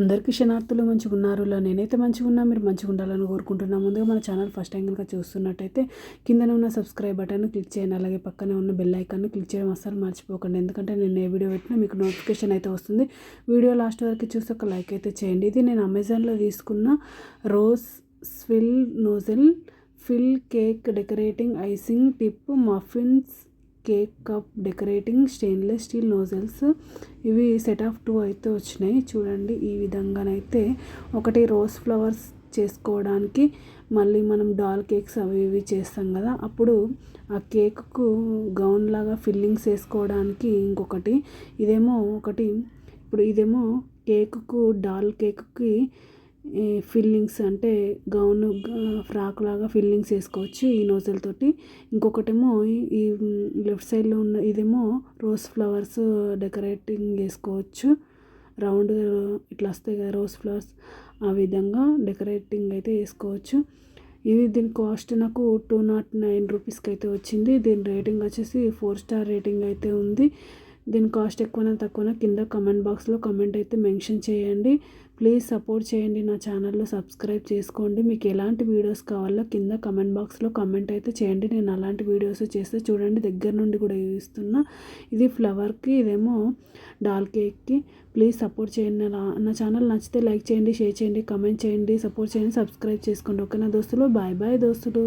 అందరికీ క్షణార్థులు మంచిగా ఉన్నారులా. నేనైతే మంచిగా ఉన్నా మీరు మంచిగా ఉండాలని కోరుకుంటున్నా. ముందుగా మన ఛానల్ ఫస్ట్ టైం కనుక చూస్తున్నట్టయితే కిందనే ఉన్న సబ్స్క్రైబ్ బటన్ క్లిక్ చేయండి. అలాగే పక్కనే ఉన్న బెల్ ఐకాన్ని క్లిక్ చేయడం అస్సలు మర్చిపోకండి. ఎందుకంటే నేను ఏ వీడియో పెట్టినా మీకు నోటిఫికేషన్ అయితే వస్తుంది. వీడియో లాస్ట్ వరకు చూసి ఒక లైక్ అయితే చేయండి. ఇది నేను అమెజాన్లో తీసుకున్న rose swirl nozzle fill cake decorating icing tip muffins cake cup decorating stainless steel nozzles. ఇవి సెట్ ఆఫ్ టూ అయితే వచ్చినాయి. చూడండి ఈ విధంగానైతే ఒకటి రోజ్ ఫ్లవర్స్ చేసుకోవడానికి మళ్ళీ మనం డాల్ కేక్స్ అవి ఇవి చేస్తాం కదా. అప్పుడు ఆ కేక్కు గౌన్ లాగా ఫిల్లింగ్స్ వేసుకోవడానికి ఇంకొకటి. ఇదేమో ఒకటి. ఇప్పుడు ఇదేమో కేక్కు డాల్ కేక్కి ఫిల్లింగ్స్ అంటే గౌను ఫ్రాక్ లాగా ఫిల్లింగ్స్ వేసుకోవచ్చు ఈ నోజల్తోటి ఇంకొకటేమో ఈ లెఫ్ట్ సైడ్లో ఉన్న ఇదేమో రోజ్ ఫ్లవర్స్ డెకరేటింగ్ వేసుకోవచ్చు. రౌండ్ ఇట్లా వస్తాయి కదా రోజ్ ఫ్లవర్స్ ఆ విధంగా డెకరేటింగ్ అయితే వేసుకోవచ్చు. ఇది దీని కాస్ట్ నాకు టూ నాట్ నైన్ రూపీస్కి అయితే వచ్చింది. దీని రేటింగ్ వచ్చేసి ఫోర్ స్టార్ రేటింగ్ అయితే ఉంది. దీని కాస్ట్ ఎక్కువనా తక్కువనా కింద కమెంట్ బాక్స్లో కమెంట్ అయితే మెన్షన్ చేయండి. ప్లీజ్ సపోర్ట్ చేయండి నా ఛానల్లో సబ్స్క్రైబ్ చేసుకోండి. మీకు ఎలాంటి వీడియోస్ కావాలో కింద కమెంట్ బాక్స్లో కమెంట్ అయితే చేయండి. నేను అలాంటి వీడియోస్ చేస్తే చూడండి దగ్గర నుండి కూడా చూస్తున్నా ఇది ఫ్లవర్కి ఇదేమో డాల్ కేక్కి ప్లీజ్ సపోర్ట్ చేయండి నా నా ఛానల్ నచ్చితే లైక్ చేయండి షేర్ చేయండి కమెంట్ చేయండి సపోర్ట్ చేయండి సబ్స్క్రైబ్ చేసుకోండి. ఓకేనా దోస్తులు? బాయ్ బాయ్ దోస్తులు.